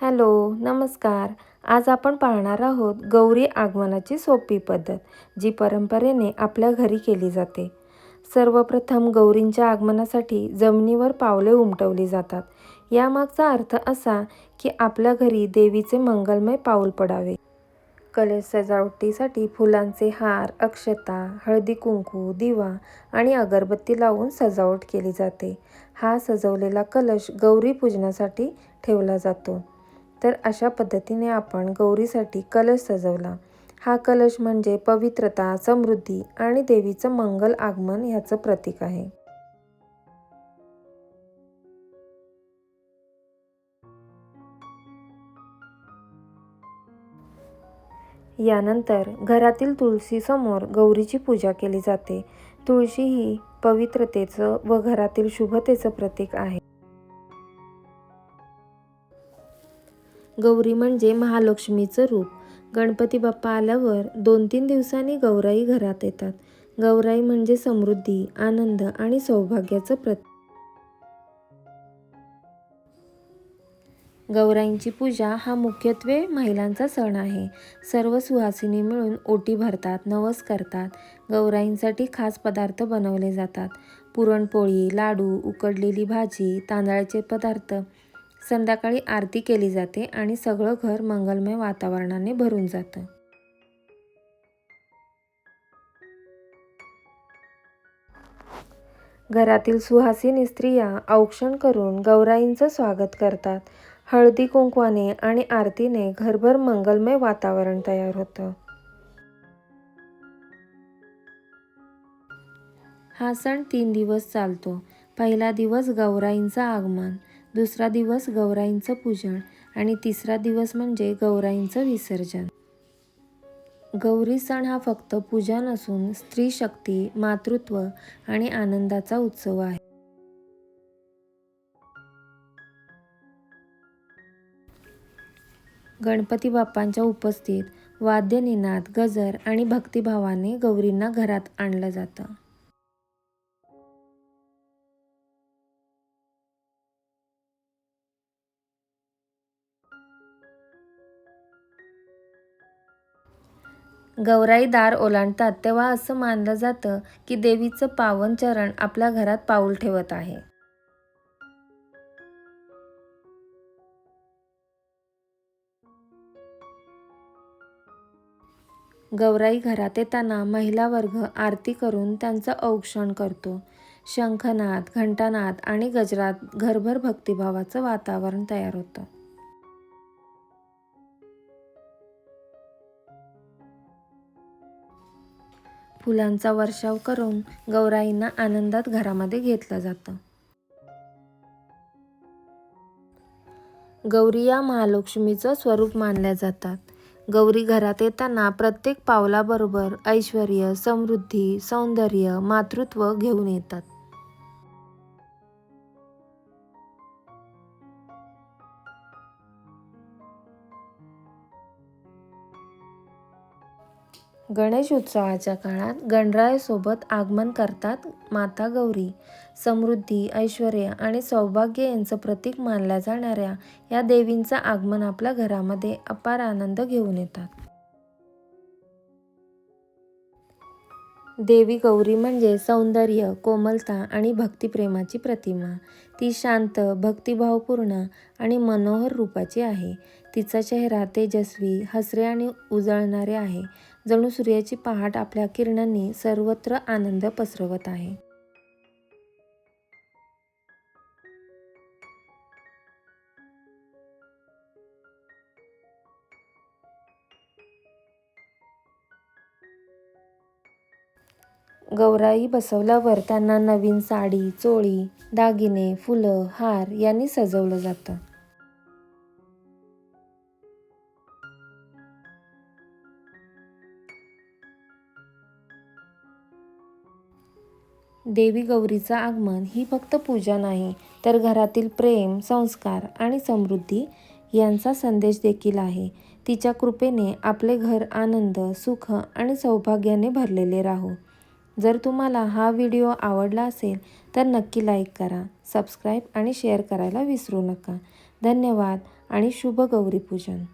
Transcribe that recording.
Hello नमस्कार. आज आपण पाहणार आहोत गौरी आगमनाची सोपी पद्धत जी परंपरेने आपल्या घरी केली जाते. सर्वप्रथम गौरींच्या आगमनासाठी जमिनीवर पावले उमटवली जातात. यामागचा अर्थ असा की आपल्या घरी देवीचे मंगलमय पाऊल पडावे. कलश सजावटीसाठी फुलांचे हार अक्षता हळदी कुंकू दिवा आणि अगरबत्ती लावून सजावट केली जाते. हा सजवलेला कलश गौरी पूजनासाठी ठेवला जातो. तर अशा पद्धतीने आपण गौरीसाठी कलश सजवला. हा कलश म्हणजे पवित्रता समृद्धी आणि देवीचं मंगल आगमन ह्याचं प्रतीक आहे. यानंतर घरातील तुळशीसमोर गौरीची पूजा केली जाते. तुळशी ही पवित्रतेचं व घरातील शुभतेचं प्रतीक आहे. गौरी म्हणजे महालक्ष्मीचं रूप. गणपती बाप्पा आल्यावर दोन तीन दिवसांनी गौराई घरात येतात. गौराई म्हणजे समृद्धी आनंद आणि सौभाग्याचं प्रतीक गौराईंची पूजा हा मुख्यत्वे महिलांचा सण आहे. सर्व सुहासिनी मिळून ओटी भरतात नवस करतात. गौराईंसाठी खास पदार्थ बनवले जातात. पुरणपोळी लाडू उकडलेली भाजी तांदळाचे पदार्थ संध्याकाळी आरती केली जाते आणि सगळं घर मंगलमय वातावरणाने भरून जातं. घरातील सुहासिनी स्त्रिया औक्षण करून गौराईंचं स्वागत करतात. हळदी कुंकवाने आणि आरतीने घरभर मंगलमय वातावरण तयार होतं. हा सण तीन दिवस चालतो. पहिला दिवस गौराईंचं आगमन. दुसरा दिवस गौराईंचं पूजन आणि तिसरा दिवस म्हणजे गौराईंचं विसर्जन. गौरी सण हा फक्त पूजा नसून स्त्री शक्ती मातृत्व आणि आनंदाचा उत्सव आहे. गणपती बाप्पांच्या उपस्थित वाद्यनिनाद गजर आणि भक्तिभावाने गौरींना घरात आणलं जातं. गौराई दार ओलांडतात तेव्हा असं मानलं जातं की देवीचं पावन चरण आपल्या घरात पाऊल ठेवत आहे. गौराई घरात येताना महिला वर्ग आरती करून त्यांचं औक्षण करतो. शंखनाद घंटानाद आणि गजरात घरभर भक्तिभावाचं वातावरण तयार होतं. फुलांचा वर्षाव करून गौराईंना आनंदात घरामध्ये घेतलं जातं. गौरी या महालक्ष्मीचं स्वरूप मानल्या जातात. गौरी घरात येताना प्रत्येक पावलाबरोबर ऐश्वर समृद्धी सौंदर्य मातृत्व घेऊन येतात. गणेश उत्सवाच्या काळात गणरायासोबत आगमन करतात माता गौरी. समृद्धी ऐश्वर आणि सौभाग्य यांचं प्रतीक मानल्या जाणाऱ्या या देवींचं आगमन आपल्या घरामध्ये अपार आनंद घेऊन येतात. देवी गौरी म्हणजे सौंदर्य कोमलता आणि भक्तिप्रेमाची प्रतिमा. ती शांत भक्तिभावपूर्ण आणि मनोहर रूपाची आहे. तिचा चेहरा तेजस्वी हसरे आणि उजळणारे आहे. जणू सूर्याची पहाट आपल्या किरणांनी सर्वत्र आनंद पसरवत आहे. गौराई बसवल्यावर त्यांना नवीन साडी चोळी दागिने फुलं हार यांनी सजवलं जातं. देवी गौरीचं आगमन ही फक्त पूजा नाही तर घरातील प्रेम संस्कार आणि समृद्धी यांचा संदेश देखील आहे. तिच्या कृपेने आपले घर आनंद सुख आणि सौभाग्याने भरलेले राहो. जर तुम्हाला हा व्हिडिओ आवडला असेल तर नक्की लाईक करा सबस्क्राईब आणि शेअर करायला विसरू नका. धन्यवाद आणि शुभ गौरी पूजन